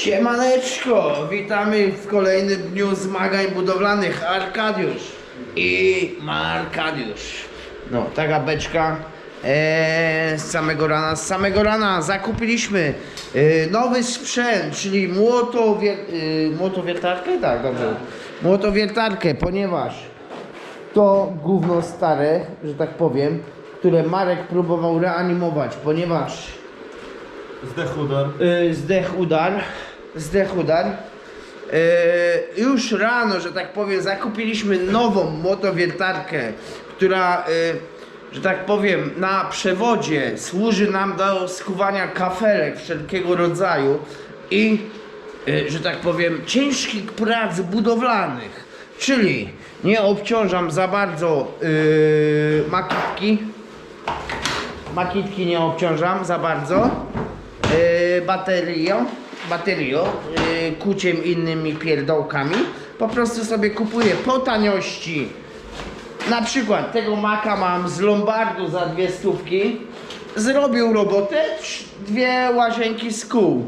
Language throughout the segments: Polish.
Siemaneczko, witamy w kolejnym dniu zmagań budowlanych. Arkadiusz i Markadiusz. No, taka beczka e, z samego rana, z samego rana zakupiliśmy e, nowy sprzęt, czyli młotowier, e, młotowiertarkę, tak, dobrze, młotowiertarkę, ponieważ to gówno stare, że tak powiem, które Marek próbował reanimować, ponieważ Zdech udar. y, zdech udar, zdech udar. Y, już rano, że tak powiem, zakupiliśmy nową motowiertarkę, która, y, że tak powiem, na przewodzie służy nam do skuwania kafelek wszelkiego rodzaju i, y, że tak powiem, ciężkich prac budowlanych. Czyli nie obciążam za bardzo y, makitki, makitki nie obciążam za bardzo yy, baterią, baterią, yy, kuciem innymi pierdołkami. Po prostu sobie kupuję po taniości. Na przykład tego maka mam z Lombardu za dwie stówki. Zrobił robotę, dwie łazienki z kół.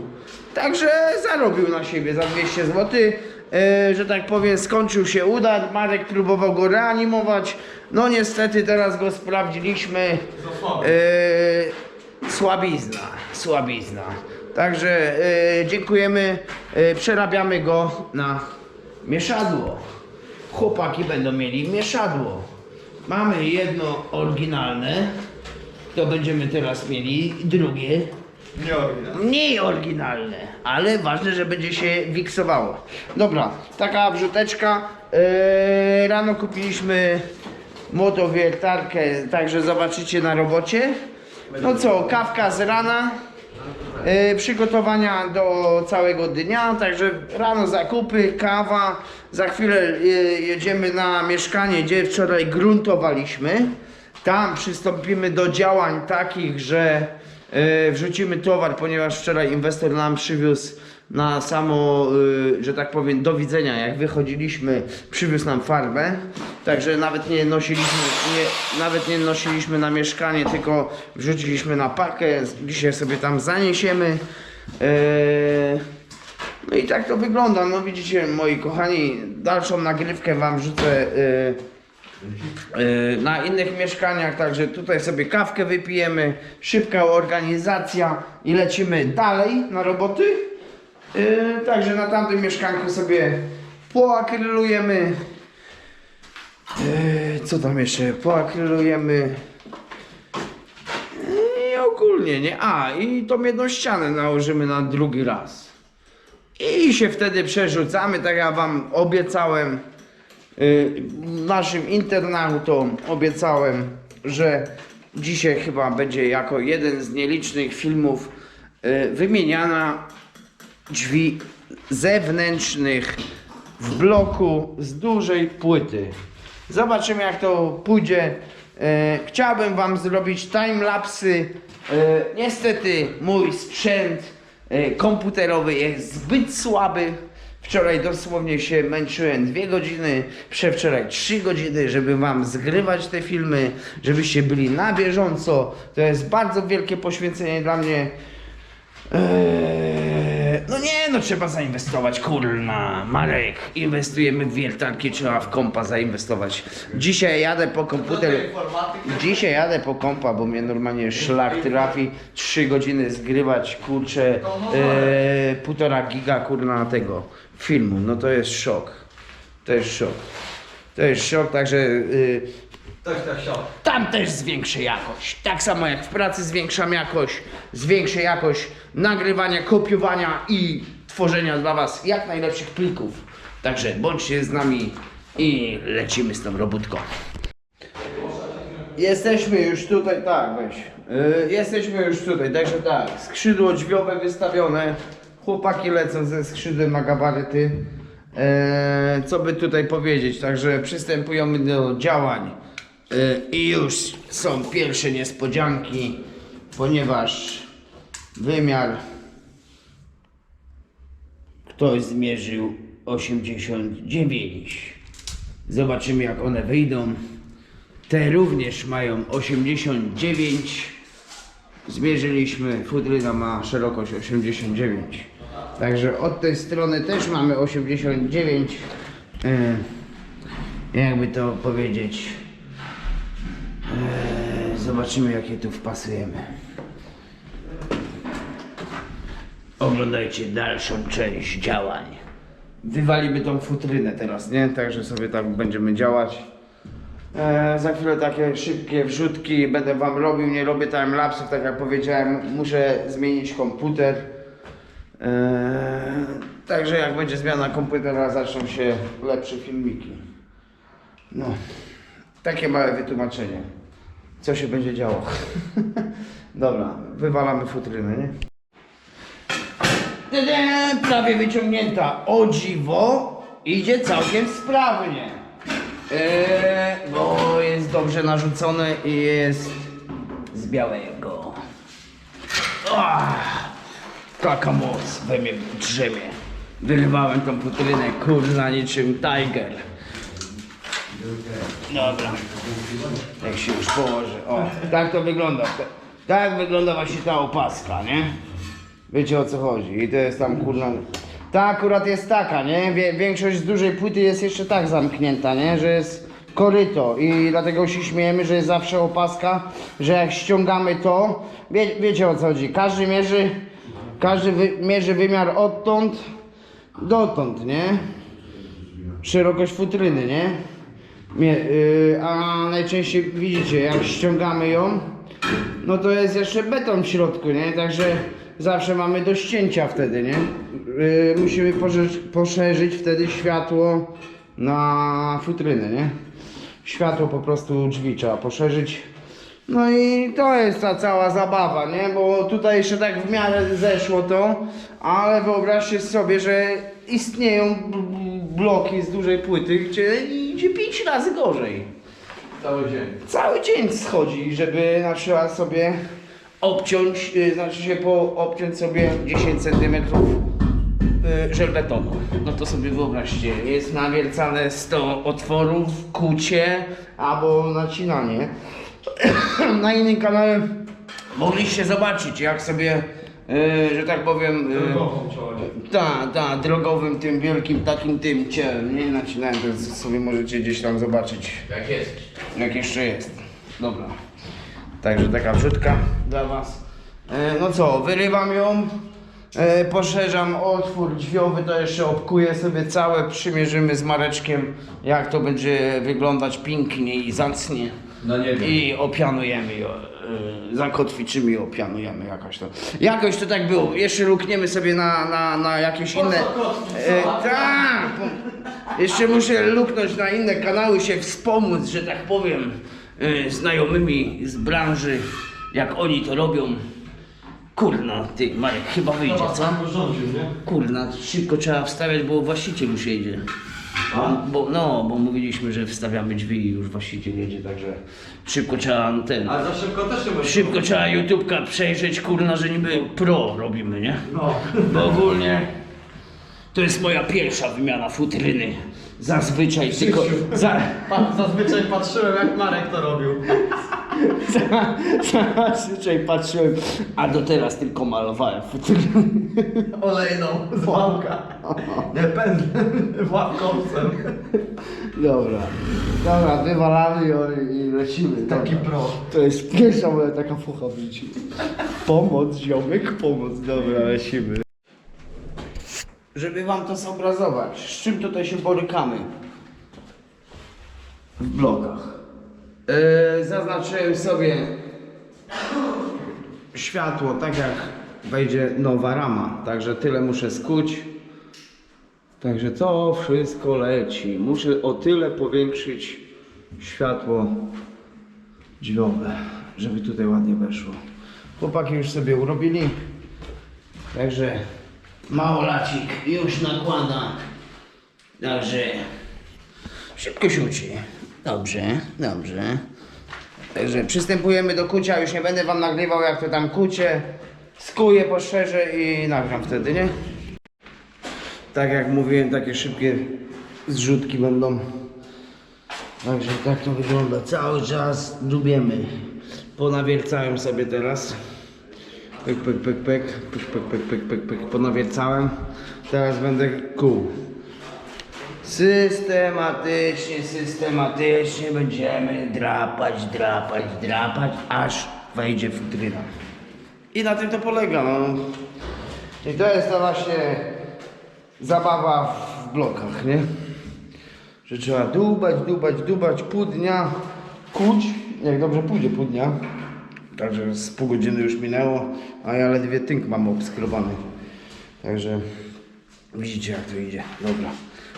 Także zarobił na siebie za 200 zł. Yy, że tak powiem, skończył się udar. Marek próbował go reanimować. No niestety teraz go sprawdziliśmy. Yy, słabizna, słabizna. Także yy, dziękujemy. Yy, przerabiamy go na mieszadło. Chłopaki będą mieli mieszadło. Mamy jedno oryginalne. To będziemy teraz mieli drugie. Nie. Mniej oryginalne, ale ważne, że będzie się wiksowało. Dobra, taka wrzuteczka. Yy, rano kupiliśmy motowiertarkę, także zobaczycie na robocie. No co, kawka z rana. Yy, przygotowania do całego dnia, także rano zakupy, kawa. Za chwilę yy, jedziemy na mieszkanie, gdzie wczoraj gruntowaliśmy. Tam przystąpimy do działań takich, że yy, wrzucimy towar, ponieważ wczoraj inwestor nam przywiózł na samo, yy, że tak powiem, do widzenia. Jak wychodziliśmy, przywiózł nam farbę. Także nawet nie nosiliśmy, nie, nawet nie nosiliśmy na mieszkanie, tylko wrzuciliśmy na pakę. Dzisiaj sobie tam zaniesiemy. Yy, no i tak to wygląda. No widzicie, moi kochani, dalszą nagrywkę wam wrzucę. Yy, Yy, na innych mieszkaniach, także tutaj sobie kawkę wypijemy, szybka organizacja i lecimy dalej na roboty. Yy, także na tamtym mieszkanku sobie poakrylujemy. Yy, co tam jeszcze? Poakrylujemy. I ogólnie, nie? A, i tą jedną ścianę nałożymy na drugi raz. I się wtedy przerzucamy, tak jak wam obiecałem naszym internautom obiecałem, że dzisiaj chyba będzie jako jeden z nielicznych filmów wymieniana drzwi zewnętrznych w bloku z dużej płyty. Zobaczymy jak to pójdzie. E, chciałbym wam zrobić timelapsy. E, niestety mój sprzęt e, komputerowy jest zbyt słaby. Wczoraj dosłownie się męczyłem dwie godziny, przedwczoraj trzy godziny, żeby wam zgrywać te filmy, żebyście byli na bieżąco. To jest bardzo wielkie poświęcenie dla mnie. Eee, no nie, no trzeba zainwestować, kurna, Marek, inwestujemy w wiertarki, trzeba w kompa zainwestować. Dzisiaj jadę po komputer, dzisiaj jadę po kompa, bo mnie normalnie szlak trafi, trzy godziny zgrywać, kurczę, eee, półtora giga, kurna, tego filmu, no to jest szok, to jest szok, to jest szok, także... Yy, Tak, tak, siał. tam też zwiększę jakość. Tak samo jak w pracy zwiększam jakość, zwiększę jakość nagrywania, kopiowania i tworzenia dla Was jak najlepszych plików. Także bądźcie z nami i lecimy z tą robótką. Jesteśmy już tutaj, tak weź. Yy, jesteśmy już tutaj, także tak, skrzydło drzwiowe wystawione. Chłopaki lecą ze skrzydłem na gabaryty. Eee, co by tutaj powiedzieć? Także przystępujemy do działań. I już są pierwsze niespodzianki, ponieważ wymiar ktoś zmierzył 89. Zobaczymy jak one wyjdą. Te również mają 89. Zmierzyliśmy, futryna ma szerokość 89. Także od tej strony też mamy 89. e, jakby to powiedzieć. Zobaczymy jakie tu wpasujemy. Oglądajcie dalszą część działań. Wywalimy tą futrynę teraz, nie? Także sobie tak będziemy działać. E, za chwilę takie szybkie wrzutki będę wam robił, nie robię timelapsów, tak jak powiedziałem, muszę zmienić komputer. E, także jak będzie zmiana komputera, zaczną się lepsze filmiki. No, takie małe wytłumaczenie. Co się będzie działo? Dobra, wywalamy futrynę, nie? Prawie wyciągnięta. O dziwo, idzie całkiem sprawnie. Eee, bo jest dobrze narzucone i jest z białego. Ach, taka moc we mnie drzemie. Wyrywałem tą futrynę, kurna, niczym tiger. Dobra. Jak się już położy. O, tak to wygląda. Tak wygląda właśnie ta opaska, nie? Wiecie o co chodzi. I to jest tam kurna. Ta akurat jest taka, nie? Większość z dużej płyty jest jeszcze tak zamknięta, nie? Że jest koryto i dlatego się śmiejemy, że jest zawsze opaska, że jak ściągamy to, wie, wiecie o co chodzi. Każdy mierzy, każdy wy, mierzy wymiar odtąd dotąd, nie? Szerokość futryny, nie? Y, a najczęściej widzicie, jak ściągamy ją, no to jest jeszcze beton w środku, nie? Także zawsze mamy do ścięcia wtedy, nie? Yy, musimy poszerzyć, wtedy światło na futrynę, nie? Światło po prostu drzwi trzeba poszerzyć. No i to jest ta cała zabawa, nie? Bo tutaj jeszcze tak w miarę zeszło to, ale wyobraźcie sobie, że istnieją bloki z dużej płyty, gdzie idzie 5 razy gorzej Cały dzień. cały dzień schodzi, żeby na przykład sobie obciąć, y, znaczy się po, obciąć sobie 10 cm żelbetonu. No to sobie wyobraźcie, jest nawiercane 100 otworów, kucie albo nacinanie. na innym kanale mogliście zobaczyć jak sobie, y, że tak powiem, y, Drogową ciągle. ta, ta, drogowym tym wielkim takim tym ciałem, nie nacinałem, to sobie możecie gdzieś tam zobaczyć. Jak jest. Jak jeszcze jest. Dobra. Także taka wrzutka dla Was. E, no co, wyrywam ją, e, poszerzam otwór drzwiowy, to jeszcze obkuję sobie całe, przymierzymy z Mareczkiem, jak to będzie wyglądać pięknie i zacnie. No nie wiem. I opianujemy ją, e, zakotwiczymy i opianujemy jakoś to. Jakoś to tak było. Jeszcze lukniemy sobie na, na, na jakieś inne... E, tak! Jeszcze muszę luknąć na inne kanały, się wspomóc, że tak powiem, e, znajomymi z branży, jak oni to robią. Kurna, ty Marek, chyba wyjdzie, co? rządził, nie? Kurna, szybko trzeba wstawiać, bo właściciel już jedzie. Bo, bo, no, bo mówiliśmy, że wstawiamy drzwi i już właściciel jedzie, także szybko trzeba ten... Ale za szybko też się może. Szybko trzeba YouTube'ka przejrzeć, kurna, że niby pro robimy, nie? No. Bo ogólnie to jest moja pierwsza wymiana futryny. Zazwyczaj tylko... Za, Pa, zazwyczaj patrzyłem jak Marek to robił. Za, zazwyczaj patrzyłem, a do teraz tylko malowałem futryny. Olejną z łapka. Nie pędzlem. Dobra, dobra, wywalamy ją i lecimy. Taki dobra. pro. To jest pierwsza moja taka fucha w życiu. Pomoc, ziomek, pomoc. Dobra, lecimy. Żeby wam to zobrazować, z czym tutaj się borykamy w blokach. Yy, zaznaczyłem sobie światło, tak jak wejdzie nowa rama. Także tyle muszę skuć. Także to wszystko leci. Muszę o tyle powiększyć światło dźwiowe, żeby tutaj ładnie weszło. Chłopaki już sobie urobili. Także małolacik już nakłada. Także szybko się uczy. Dobrze, dobrze. Także przystępujemy do kucia. Już nie będę wam nagrywał jak to tam kucie. Skuję, poszerzę i nagram wtedy, nie? Tak jak mówiłem, takie szybkie zrzutki będą. Także tak to wygląda. Cały czas dubiemy. Ponawiercałem sobie teraz. Pyk, pyk, pyk, pyk, pyk, pyk, pyk, pyk, pyk, pyk. Ponawiercałem. Teraz będę kół. Systematycznie, systematycznie będziemy drapać, drapać, drapać, aż wejdzie futryna. I na tym to polega, no. I to jest ta właśnie zabawa w blokach, nie? Że trzeba dubać, dubać, dubać, pół dnia kuć, jak dobrze pójdzie pół dnia. Także z pół godziny już minęło, a ja ledwie tynk mam obskrobany. Także widzicie jak to idzie. Dobra,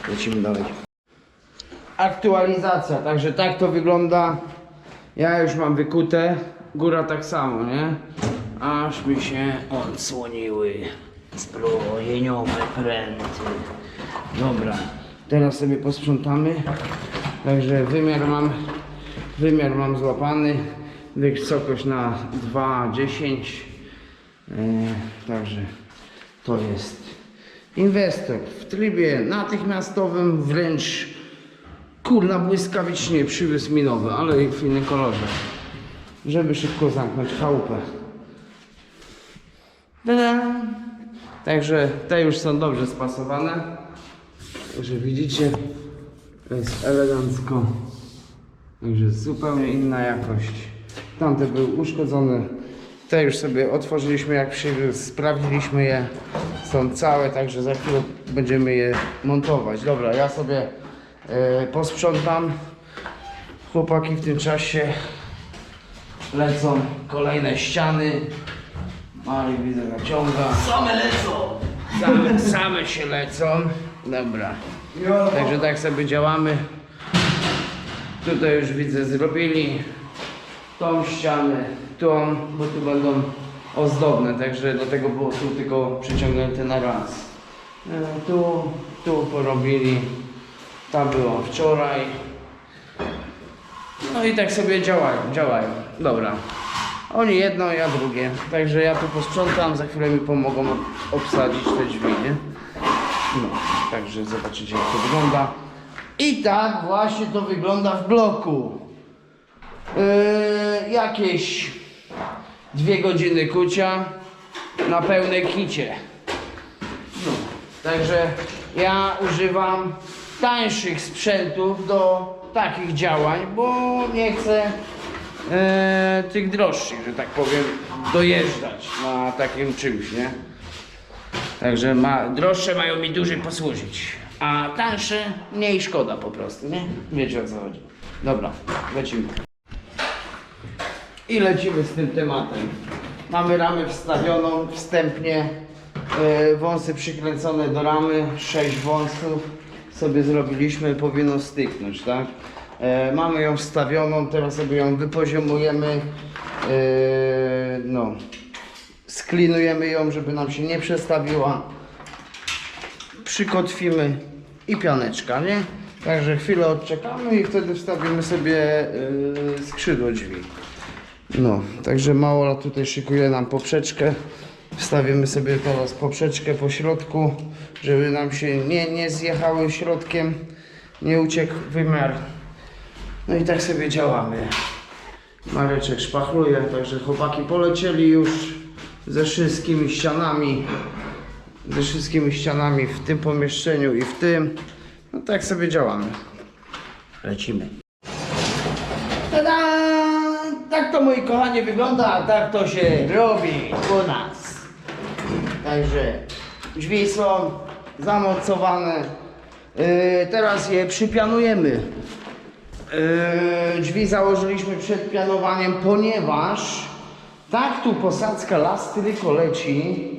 lecimy dalej. Aktualizacja, także tak to wygląda. Ja już mam wykute, góra tak samo, nie? Aż mi się odsłoniły zbrojeniowe pręty. Dobra, teraz sobie posprzątamy. Także wymiar mam, wymiar mam złapany. Wysokość na 2,10. Yy, także to jest inwestor w trybie natychmiastowym, wręcz kurna błyskawicznie przywiózł mi nowy, ale w innym kolorze. Żeby szybko zamknąć chałupę. Tada! Także te już są dobrze spasowane. Także widzicie, to jest elegancko. Także zupełnie inna jakość. Tamte były uszkodzone. Te już sobie otworzyliśmy jak przywiózł, sprawdziliśmy je. Są całe, także za chwilę będziemy je montować. Dobra, ja sobie e, posprzątam. Chłopaki w tym czasie lecą kolejne ściany. Mari widzę naciąga. Same lecą! Same, same się lecą. Dobra. Także tak sobie działamy. Tutaj już widzę zrobili tą ścianę, tą, bo tu będą ozdobne, także do tego było tu tylko przyciągnięte na raz. E, Tu, tu porobili, tam było wczoraj. No i tak sobie działają, działają. Dobra. Oni jedno, ja drugie. Także ja tu posprzątam, za chwilę mi pomogą obsadzić te drzwi, nie? No, także zobaczycie jak to wygląda. I tak właśnie to wygląda w bloku. Yy, jakieś dwie godziny kucia na pełnej kicie. No, także ja używam tańszych sprzętów do takich działań, bo nie chcę e, tych droższych, że tak powiem, dojeżdżać na takim czymś, nie? Także ma, droższe mają mi dłużej posłużyć, a tańsze mniej szkoda po prostu, nie? Wiecie o co chodzi. Dobra, lecimy. I lecimy z tym tematem. Mamy ramę wstawioną wstępnie, e, wąsy przykręcone do ramy, 6 wąsów sobie zrobiliśmy, powinno styknąć, tak? E, mamy ją wstawioną, teraz sobie ją wypoziomujemy, e, no, sklinujemy ją, żeby nam się nie przestawiła, przykotwimy i pianeczka, nie? Także chwilę odczekamy i wtedy wstawimy sobie skrzydło drzwi. No, także Małola tutaj szykuje nam poprzeczkę. Wstawimy sobie teraz poprzeczkę po środku, żeby nam się nie, nie zjechały środkiem, nie uciekł wymiar. No i tak sobie działamy. Mareczek szpachluje, także chłopaki polecieli już ze wszystkimi ścianami, ze wszystkimi ścianami w tym pomieszczeniu i w tym. No tak sobie działamy. Lecimy. Tak to moi kochani wygląda, a tak to się robi u nas. Także drzwi są zamocowane. Yy, teraz je przypianujemy. Yy, drzwi założyliśmy przed pianowaniem, ponieważ tak tu posadzka las tylko leci,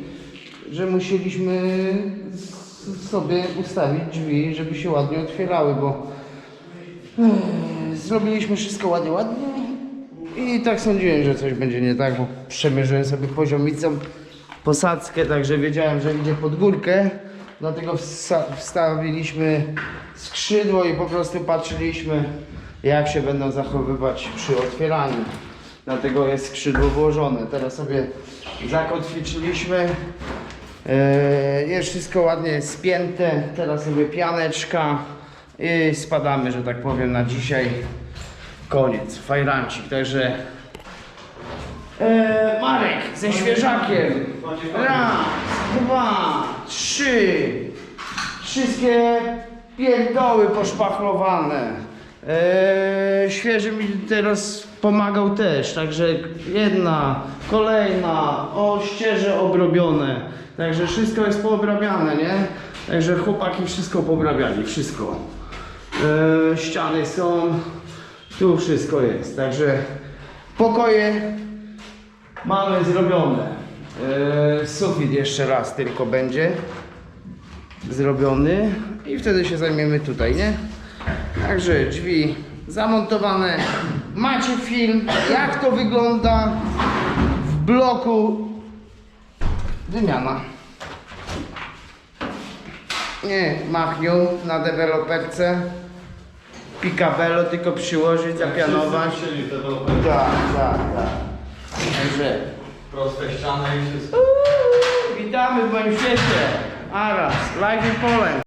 że musieliśmy sobie ustawić drzwi, żeby się ładnie otwierały, bo Ech, Zrobiliśmy wszystko ładnie, ładnie i tak sądziłem, że coś będzie nie tak, bo przemierzyłem sobie poziomicą posadzkę, także wiedziałem, że idzie pod górkę, dlatego wstawiliśmy skrzydło i po prostu patrzyliśmy jak się będą zachowywać przy otwieraniu. Dlatego jest skrzydło włożone. Teraz sobie zakotwiczyliśmy. Eee, Jest wszystko ładnie spięte. Teraz sobie pianeczka i spadamy, że tak powiem, na dzisiaj. Koniec. Fajrancik. Także E, Marek ze świeżakiem. Raz, dwa, trzy. Wszystkie pierdoły poszpachlowane. E, świeży mi teraz pomagał też, także jedna, kolejna, o ścieże obrobione. Także wszystko jest poobrabiane, nie? Także chłopaki wszystko poobrabiali, wszystko. E, ściany są, tu wszystko jest, także pokoje mamy zrobione. E, sufit jeszcze raz tylko będzie zrobiony i wtedy się zajmiemy tutaj, nie? Także drzwi zamontowane. Macie film, jak to wygląda w bloku wymiana. Nie, machnią na deweloperce. Picabello tylko przyłożyć, zapianować. Tak, tak, tak. Także Proste ściany i wszystko. witamy w moim świecie. Aras, live in Poland.